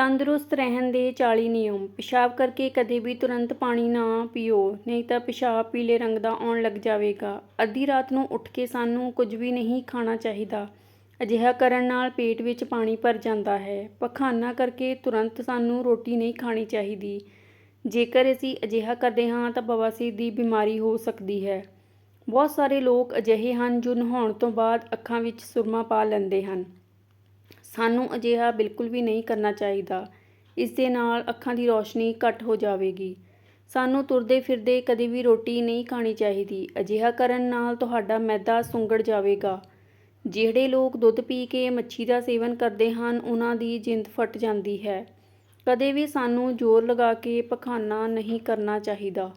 ਤੰਦਰੁਸਤ ਰਹਿਣ ਦੇ 40 ਨਿਯਮ। ਪਿਸ਼ਾਬ ਕਰਕੇ ਕਦੇ ਵੀ ਤੁਰੰਤ ਪਾਣੀ ਨਾ ਪੀਓ, ਨਹੀਂ ਤਾਂ ਪਿਸ਼ਾਬ ਪੀਲੇ ਰੰਗ ਦਾ ਆਉਣ ਲੱਗ ਜਾਵੇਗਾ। ਅੱਧੀ ਰਾਤ ਨੂੰ ਉੱਠ ਕੇ ਸਾਨੂੰ ਕੁਝ ਵੀ ਨਹੀਂ ਖਾਣਾ ਚਾਹੀਦਾ। ਅਜਿਹਾ ਕਰਨ ਨਾਲ ਪੇਟ ਵਿੱਚ ਪਾਣੀ ਭਰ ਜਾਂਦਾ ਹੈ। ਪਖਾਨਾ ਕਰਕੇ ਤੁਰੰਤ ਸਾਨੂੰ ਰੋਟੀ ਨਹੀਂ ਖਾਣੀ ਚਾਹੀਦੀ। ਜੇਕਰ ਅਸੀਂ ਅਜਿਹਾ ਕਰਦੇ ਹਾਂ ਤਾਂ ਬਵਾਸੀਰ ਦੀ ਬਿਮਾਰੀ ਹੋ ਸਕਦੀ ਹੈ। ਬਹੁਤ ਸਾਰੇ ਲੋਕ ਅਜਿਹੇ ਹਨ ਜੋ ਨਹਾਉਣ ਤੋਂ ਬਾਅਦ ਅੱਖਾਂ ਵਿੱਚ ਸੁਰਮਾ ਪਾ ਲੈਂਦੇ ਹਨ। ਸਾਨੂੰ ਅਜਿਹਾ ਬਿਲਕੁਲ ਵੀ ਨਹੀਂ ਕਰਨਾ ਚਾਹੀਦਾ। ਇਸ ਦੇ ਨਾਲ ਅੱਖਾਂ ਦੀ ਰੌਸ਼ਨੀ ਘੱਟ ਹੋ ਜਾਵੇਗੀ। ਸਾਨੂੰ ਤੁਰਦੇ ਫਿਰਦੇ ਕਦੇ ਵੀ ਰੋਟੀ ਨਹੀਂ ਖਾਣੀ ਚਾਹੀਦੀ। ਅਜਿਹਾ ਕਰਨ ਨਾਲ ਤੁਹਾਡਾ ਮੈਦਾ ਸੁੰਗੜ ਜਾਵੇਗਾ। ਜਿਹੜੇ ਲੋਕ ਦੁੱਧ ਪੀ ਕੇ ਮੱਛੀ ਦਾ ਸੇਵਨ ਕਰਦੇ ਹਨ, ਉਹਨਾਂ ਦੀ ਜਿੰਦ ਫਟ ਜਾਂਦੀ ਹੈ। ਕਦੇ ਵੀ ਸਾਨੂੰ ਜ਼ੋਰ ਲਗਾ ਕੇ ਪਖਾਨਾ ਨਹੀਂ ਕਰਨਾ ਚਾਹੀਦਾ।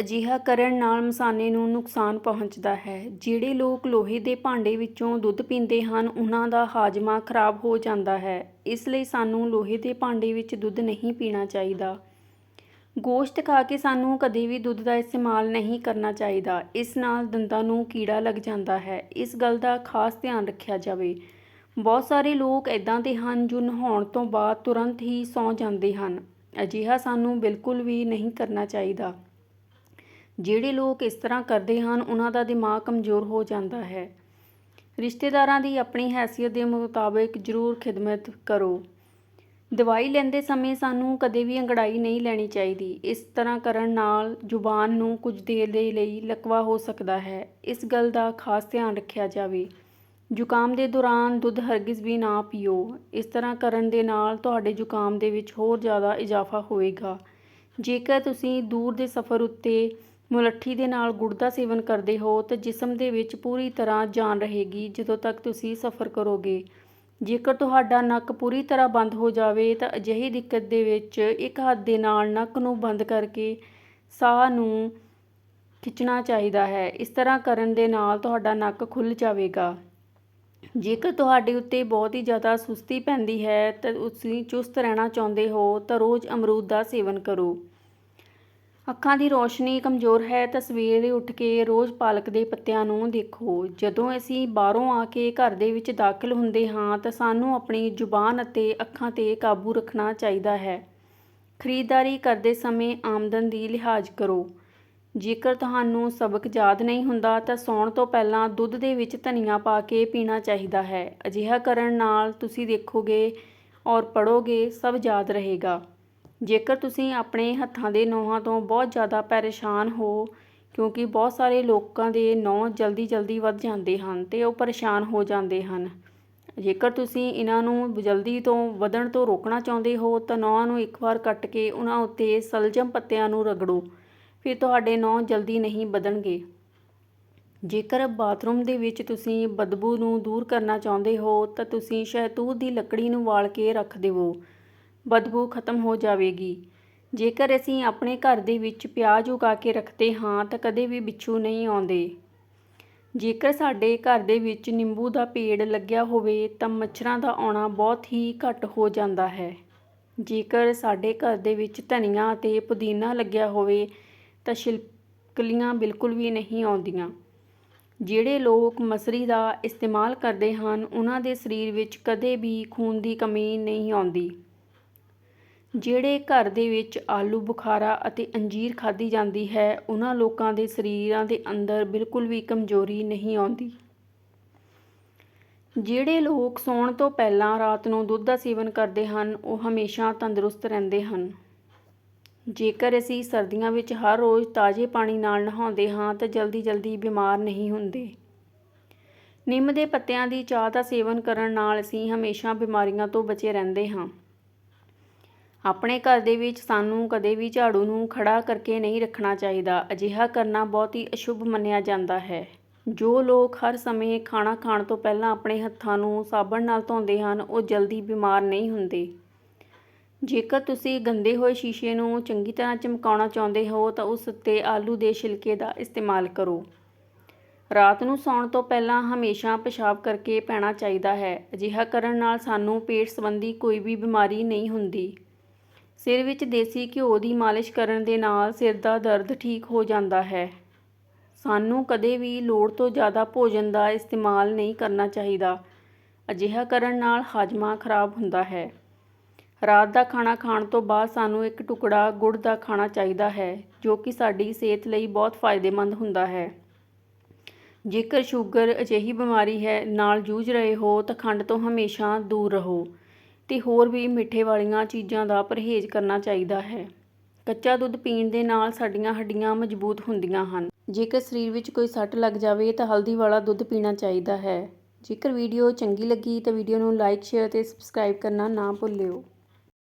ਅਜਿਹਾ ਕਰਨ ਨਾਲ ਮਸਾਨੇ ਨੂੰ ਨੁਕਸਾਨ ਪਹੁੰਚਦਾ ਹੈ। ਜਿਹੜੇ ਲੋਕ ਲੋਹੇ ਦੇ ਭਾਂਡੇ ਵਿੱਚੋਂ ਦੁੱਧ ਪੀਂਦੇ ਹਨ, ਉਹਨਾਂ ਦਾ ਹਾਜ਼ਮਾ ਖਰਾਬ ਹੋ ਜਾਂਦਾ ਹੈ। ਇਸ ਲਈ ਸਾਨੂੰ ਲੋਹੇ ਦੇ ਭਾਂਡੇ ਵਿੱਚ ਦੁੱਧ ਨਹੀਂ ਪੀਣਾ ਚਾਹੀਦਾ। ਗੋਸ਼ਤ ਖਾ ਕੇ ਸਾਨੂੰ ਕਦੇ ਵੀ ਦੁੱਧ ਦਾ ਇਸਤੇਮਾਲ ਨਹੀਂ ਕਰਨਾ ਚਾਹੀਦਾ। ਇਸ ਨਾਲ ਦੰਦਾਂ ਨੂੰ ਕੀੜਾ ਲੱਗ ਜਾਂਦਾ ਹੈ। ਇਸ ਗੱਲ ਦਾ ਖਾਸ ਧਿਆਨ ਰੱਖਿਆ ਜਾਵੇ। ਬਹੁਤ ਸਾਰੇ ਲੋਕ ਇਦਾਂ ਦੇ ਹਨ ਜੋ ਨਹਾਉਣ ਤੋਂ ਬਾਅਦ ਤੁਰੰਤ ਹੀ ਸੌਂ ਜਾਂਦੇ ਹਨ। ਅਜਿਹਾ ਸਾਨੂੰ ਬਿਲਕੁਲ ਵੀ ਨਹੀਂ ਕਰਨਾ ਚਾਹੀਦਾ। ਜਿਹੜੇ ਲੋਕ ਇਸ ਤਰ੍ਹਾਂ ਕਰਦੇ ਹਨ, ਉਹਨਾਂ ਦਾ ਦਿਮਾਗ ਕਮਜ਼ੋਰ ਹੋ ਜਾਂਦਾ ਹੈ। ਰਿਸ਼ਤੇਦਾਰਾਂ ਦੀ ਆਪਣੀ ਹੈਸੀਅਤ ਦੇ ਮੁਤਾਬਿਕ ਜ਼ਰੂਰ ਖਿਦਮਤ ਕਰੋ। ਦਵਾਈ ਲੈਂਦੇ ਸਮੇਂ ਸਾਨੂੰ ਕਦੇ ਵੀ ਅੰਗੜਾਈ ਨਹੀਂ ਲੈਣੀ ਚਾਹੀਦੀ। ਇਸ ਤਰ੍ਹਾਂ ਕਰਨ ਨਾਲ ਜ਼ੁਬਾਨ ਨੂੰ ਕੁਝ ਦੇਰ ਦੇ ਲਈ ਲਕਵਾ ਹੋ ਸਕਦਾ ਹੈ। ਇਸ ਗੱਲ ਦਾ ਖਾਸ ਧਿਆਨ ਰੱਖਿਆ ਜਾਵੇ। ਜ਼ੁਕਾਮ ਦੇ ਦੌਰਾਨ ਦੁੱਧ ਹਰਗਿਜ਼ ਵੀ ਨਾ ਪੀਓ। ਇਸ ਤਰ੍ਹਾਂ ਕਰਨ ਦੇ ਨਾਲ ਤੁਹਾਡੇ ਜ਼ੁਕਾਮ ਦੇ ਵਿੱਚ ਹੋਰ ਜ਼ਿਆਦਾ ਇਜ਼ਾਫਾ ਹੋਵੇਗਾ। ਜੇਕਰ ਤੁਸੀਂ ਦੂਰ ਦੇ ਸਫ਼ਰ ਉੱਤੇ ਮੁਲੱਠੀ ਦੇ ਨਾਲ ਗੁੜ ਦਾ ਸੇਵਨ ਕਰਦੇ ਹੋ ਤਾਂ ਜਿਸਮ ਦੇ ਵਿੱਚ ਪੂਰੀ ਤਰ੍ਹਾਂ ਜਾਨ ਰਹੇਗੀ ਜਦੋਂ ਤੱਕ ਤੁਸੀਂ ਸਫ਼ਰ ਕਰੋਗੇ। ਜੇਕਰ ਤੁਹਾਡਾ ਨੱਕ ਪੂਰੀ ਤਰ੍ਹਾਂ ਬੰਦ ਹੋ ਜਾਵੇ ਤਾਂ ਅਜਿਹੀ ਦਿੱਕਤ ਦੇ ਵਿੱਚ ਇੱਕ ਹੱਥ ਦੇ ਨਾਲ ਨੱਕ ਨੂੰ ਬੰਦ ਕਰਕੇ ਸਾਹ ਨੂੰ ਖਿੱਚਣਾ ਚਾਹੀਦਾ ਹੈ। ਇਸ ਤਰ੍ਹਾਂ ਕਰਨ ਦੇ ਨਾਲ ਤੁਹਾਡਾ ਨੱਕ ਖੁੱਲ ਜਾਵੇਗਾ। ਜੇਕਰ ਤੁਹਾਡੇ ਉੱਤੇ ਬਹੁਤ ਹੀ ਜ਼ਿਆਦਾ ਸੁਸਤੀ ਪੈਂਦੀ ਹੈ ਤਾਂ ਤੁਸੀਂ ਚੁਸਤ ਰਹਿਣਾ ਚਾਹੁੰਦੇ ਹੋ ਤਾਂ ਰੋਜ਼ ਅਮਰੂਦ ਦਾ ਸੇਵਨ ਕਰੋ। ਅੱਖਾਂ ਦੀ ਰੋਸ਼ਨੀ ਕਮਜ਼ੋਰ ਹੈ ਤਾਂ ਸਵੇਰੇ ਉੱਠ ਕੇ ਰੋਜ਼ ਪਾਲਕ ਦੇ ਪੱਤਿਆਂ ਨੂੰ ਦੇਖੋ। ਜਦੋਂ ਅਸੀਂ ਬਾਹਰੋਂ ਆ ਕੇ ਘਰ ਦੇ ਵਿੱਚ ਦਾਖਲ ਹੁੰਦੇ ਹਾਂ ਤਾਂ ਸਾਨੂੰ ਆਪਣੀ ਜ਼ੁਬਾਨ ਅਤੇ ਅੱਖਾਂ ਤੇ ਕਾਬੂ ਰੱਖਣਾ ਚਾਹੀਦਾ ਹੈ। ਖਰੀਦਦਾਰੀ ਕਰਦੇ ਸਮੇਂ ਆਮਦਨ ਦੀ ਲਿਹਾਜ਼ ਕਰੋ। ਜੇਕਰ ਤੁਹਾਨੂੰ ਸਬਕ ਯਾਦ ਨਹੀਂ ਹੁੰਦਾ ਤਾਂ ਸੌਣ ਤੋਂ ਪਹਿਲਾਂ ਦੁੱਧ ਦੇ ਵਿੱਚ ਧਨੀਆ ਪਾ ਕੇ ਪੀਣਾ ਚਾਹੀਦਾ ਹੈ। ਅਜਿਹਾ ਕਰਨ ਨਾਲ ਤੁਸੀਂ ਦੇਖੋਗੇ ਔਰ ਪੜੋਗੇ ਸਭ ਯਾਦ ਰਹੇਗਾ। ਜੇਕਰ ਤੁਸੀਂ ਆਪਣੇ ਹੱਥਾਂ ਦੇ ਨੋਹਾਂ ਤੋਂ ਬਹੁਤ ਜ਼ਿਆਦਾ ਪਰੇਸ਼ਾਨ ਹੋ, ਕਿਉਂਕਿ ਬਹੁਤ ਸਾਰੇ ਲੋਕਾਂ ਦੇ ਨੋਹ ਜਲਦੀ ਜਲਦੀ ਵੱਧ ਜਾਂਦੇ ਹਨ ਤੇ ਉਹ ਪਰੇਸ਼ਾਨ ਹੋ ਜਾਂਦੇ ਹਨ। ਜੇਕਰ ਤੁਸੀਂ ਇਹਨਾਂ ਨੂੰ ਜਲਦੀ ਤੋਂ ਵਧਣ ਤੋਂ ਰੋਕਣਾ ਚਾਹੁੰਦੇ ਹੋ, ਤਾਂ ਨੋਹਾਂ ਨੂੰ ਇੱਕ ਵਾਰ ਕੱਟ ਕੇ ਉਹਨਾਂ ਉੱਤੇ ਸਲਜਮ ਪੱਤਿਆਂ ਨੂੰ ਰਗੜੋ, ਫਿਰ ਤੁਹਾਡੇ ਨਹੁੰ ਜਲਦੀ ਨਹੀਂ ਵਧਣਗੇ। ਜੇਕਰ ਬਾਥਰੂਮ ਦੇ ਵਿੱਚ ਤੁਸੀਂ ਬਦਬੂ ਨੂੰ ਦੂਰ ਕਰਨਾ ਚਾਹੁੰਦੇ ਹੋ, ਤਾਂ ਤੁਸੀਂ ਸ਼ਹਿਤੂਤ ਦੀ ਲੱਕੜੀ ਨੂੰ ਵਾਲ ਕੇ ਰੱਖ ਦੇਵੋ। ਬਦਬੂ ਖਤਮ ਹੋ ਜਾਵੇਗੀ। ਜੇਕਰ ਅਸੀਂ ਆਪਣੇ ਘਰ ਦੇ ਵਿੱਚ ਪਿਆਜ਼ ਉਗਾ ਕੇ ਰੱਖਦੇ ਹਾਂ ਤਾਂ ਕਦੇ ਵੀ ਬਿੱਛੂ ਨਹੀਂ ਆਉਂਦੇ। ਜੇਕਰ ਸਾਡੇ ਘਰ ਦੇ ਵਿੱਚ ਨਿੰਬੂ ਦਾ ਪੇੜ ਲੱਗਿਆ ਹੋਵੇ ਤਾਂ ਮੱਛਰਾਂ ਦਾ ਆਉਣਾ ਬਹੁਤ ਹੀ ਘੱਟ ਹੋ ਜਾਂਦਾ ਹੈ। ਜੇਕਰ ਸਾਡੇ ਘਰ ਦੇ ਵਿੱਚ ਧਨੀਆ ਅਤੇ ਪੁਦੀਨਾ ਲੱਗਿਆ ਹੋਵੇ ਤਾਂ ਛਿਲਕਲੀਆਂ ਬਿਲਕੁਲ ਵੀ ਨਹੀਂ ਆਉਂਦੀਆਂ। ਜਿਹੜੇ ਲੋਕ ਮਸਰੀ ਦਾ ਇਸਤੇਮਾਲ ਕਰਦੇ ਹਨ, ਉਹਨਾਂ ਦੇ ਸਰੀਰ ਵਿੱਚ ਕਦੇ ਵੀ ਖੂਨ ਦੀ ਕਮੀ ਨਹੀਂ ਆਉਂਦੀ। ਜਿਹੜੇ ਘਰ ਦੇ ਵਿੱਚ ਆਲੂ, ਬੁਖਾਰਾ ਅਤੇ ਅੰਜੀਰ ਖਾਧੀ ਜਾਂਦੀ ਹੈ, ਉਹਨਾਂ ਲੋਕਾਂ ਦੇ ਸਰੀਰਾਂ ਦੇ ਅੰਦਰ ਬਿਲਕੁਲ ਵੀ ਕਮਜ਼ੋਰੀ ਨਹੀਂ ਆਉਂਦੀ। ਜਿਹੜੇ ਲੋਕ ਸੌਣ ਤੋਂ ਪਹਿਲਾਂ ਰਾਤ ਨੂੰ ਦੁੱਧ ਦਾ ਸੇਵਨ ਕਰਦੇ ਹਨ, ਉਹ ਹਮੇਸ਼ਾ ਤੰਦਰੁਸਤ ਰਹਿੰਦੇ ਹਨ। ਜੇਕਰ ਅਸੀਂ ਸਰਦੀਆਂ ਵਿੱਚ ਹਰ ਰੋਜ਼ ਤਾਜ਼ੇ ਪਾਣੀ ਨਾਲ ਨਹਾਉਂਦੇ ਹਾਂ, ਤਾਂ ਜਲਦੀ ਜਲਦੀ ਬਿਮਾਰ ਨਹੀਂ ਹੁੰਦੇ। ਨਿੰਮ ਦੇ ਪੱਤਿਆਂ ਦੀ ਚਾਹ ਦਾ ਸੇਵਨ ਕਰਨ ਨਾਲ ਅਸੀਂ ਹਮੇਸ਼ਾ ਬਿਮਾਰੀਆਂ ਤੋਂ ਬਚੇ ਰਹਿੰਦੇ ਹਾਂ। ਆਪਣੇ ਘਰ ਦੇ ਵਿੱਚ ਸਾਨੂੰ ਕਦੇ ਵੀ ਝਾੜੂ ਨੂੰ ਖੜਾ ਕਰਕੇ ਨਹੀਂ ਰੱਖਣਾ ਚਾਹੀਦਾ। ਅਜਿਹਾ ਕਰਨਾ ਬਹੁਤ ਹੀ ਅਸ਼ੁਭ ਮੰਨਿਆ ਜਾਂਦਾ ਹੈ। ਜੋ ਲੋਕ ਹਰ ਸਮੇਂ ਖਾਣਾ ਖਾਣ ਤੋਂ ਪਹਿਲਾਂ ਆਪਣੇ ਹੱਥਾਂ ਨੂੰ ਸਾਬਣ ਨਾਲ ਧੋਂਦੇ ਹਨ, ਉਹ ਜਲਦੀ ਬਿਮਾਰ ਨਹੀਂ ਹੁੰਦੇ। ਜੇਕਰ ਤੁਸੀਂ ਗੰਦੇ ਹੋਏ ਸ਼ੀਸ਼ੇ ਨੂੰ ਚੰਗੀ ਤਰ੍ਹਾਂ ਚਮਕਾਉਣਾ ਚਾਹੁੰਦੇ ਹੋ, ਤਾਂ ਉਸ ਉੱਤੇ ਆਲੂ ਦੇ ਛਿਲਕੇ ਦਾ ਇਸਤੇਮਾਲ ਕਰੋ। ਰਾਤ ਨੂੰ ਸੌਣ ਤੋਂ ਪਹਿਲਾਂ ਹਮੇਸ਼ਾ ਪਿਸ਼ਾਬ ਕਰਕੇ ਪੈਣਾ ਚਾਹੀਦਾ ਹੈ। ਅਜਿਹਾ ਕਰਨ ਨਾਲ ਸਾਨੂੰ ਪੇਟ ਸੰਬੰਧੀ ਕੋਈ ਵੀ ਬਿਮਾਰੀ ਨਹੀਂ ਹੁੰਦੀ। ਸਿਰ ਵਿੱਚ ਦੇਸੀ ਘਿਓ ਦੀ ਮਾਲਿਸ਼ ਕਰਨ ਦੇ ਨਾਲ ਸਿਰ ਦਾ ਦਰਦ ਠੀਕ ਹੋ ਜਾਂਦਾ ਹੈ। ਸਾਨੂੰ ਕਦੇ ਵੀ ਲੋੜ ਤੋਂ ਜ਼ਿਆਦਾ ਭੋਜਨ ਦਾ ਇਸਤੇਮਾਲ ਨਹੀਂ ਕਰਨਾ ਚਾਹੀਦਾ। ਅਜਿਹਾ ਕਰਨ ਨਾਲ ਹਾਜ਼ਮਾ ਖਰਾਬ ਹੁੰਦਾ ਹੈ। ਰਾਤ ਦਾ ਖਾਣਾ ਖਾਣ ਤੋਂ ਬਾਅਦ ਸਾਨੂੰ ਇੱਕ ਟੁਕੜਾ ਗੁੜ ਦਾ ਖਾਣਾ ਚਾਹੀਦਾ ਹੈ, ਜੋ ਕਿ ਸਾਡੀ ਸਿਹਤ ਲਈ ਬਹੁਤ ਫਾਇਦੇਮੰਦ ਹੁੰਦਾ ਹੈ। ਜੇਕਰ ਸ਼ੂਗਰ ਅਜਿਹੀ ਬਿਮਾਰੀ ਹੈ, ਨਾਲ ਜੂਝ ਰਹੇ ਹੋ, ਤਾਂ ਖੰਡ ਤੋਂ ਹਮੇਸ਼ਾ ਦੂਰ ਰਹੋ। ਅਤੇ ਹੋਰ ਵੀ ਮਿੱਠੇ ਵਾਲੀਆਂ ਚੀਜ਼ਾਂ ਦਾ ਪਰਹੇਜ਼ ਕਰਨਾ ਚਾਹੀਦਾ ਹੈ। ਕੱਚਾ ਦੁੱਧ ਪੀਣ ਦੇ ਨਾਲ ਸਾਡੀਆਂ ਹੱਡੀਆਂ ਮਜ਼ਬੂਤ ਹੁੰਦੀਆਂ ਹਨ। ਜੇਕਰ ਸਰੀਰ ਵਿੱਚ ਕੋਈ ਸੱਟ ਲੱਗ ਜਾਵੇ ਤਾਂ ਹਲਦੀ ਵਾਲਾ ਦੁੱਧ ਪੀਣਾ ਚਾਹੀਦਾ ਹੈ। ਜੇਕਰ ਵੀਡੀਓ ਚੰਗੀ ਲੱਗੀ ਤਾਂ ਵੀਡੀਓ ਨੂੰ ਲਾਈਕ, ਸ਼ੇਅਰ ਅਤੇ ਸਬਸਕ੍ਰਾਈਬ ਕਰਨਾ ਨਾ ਭੁੱਲਿਓ।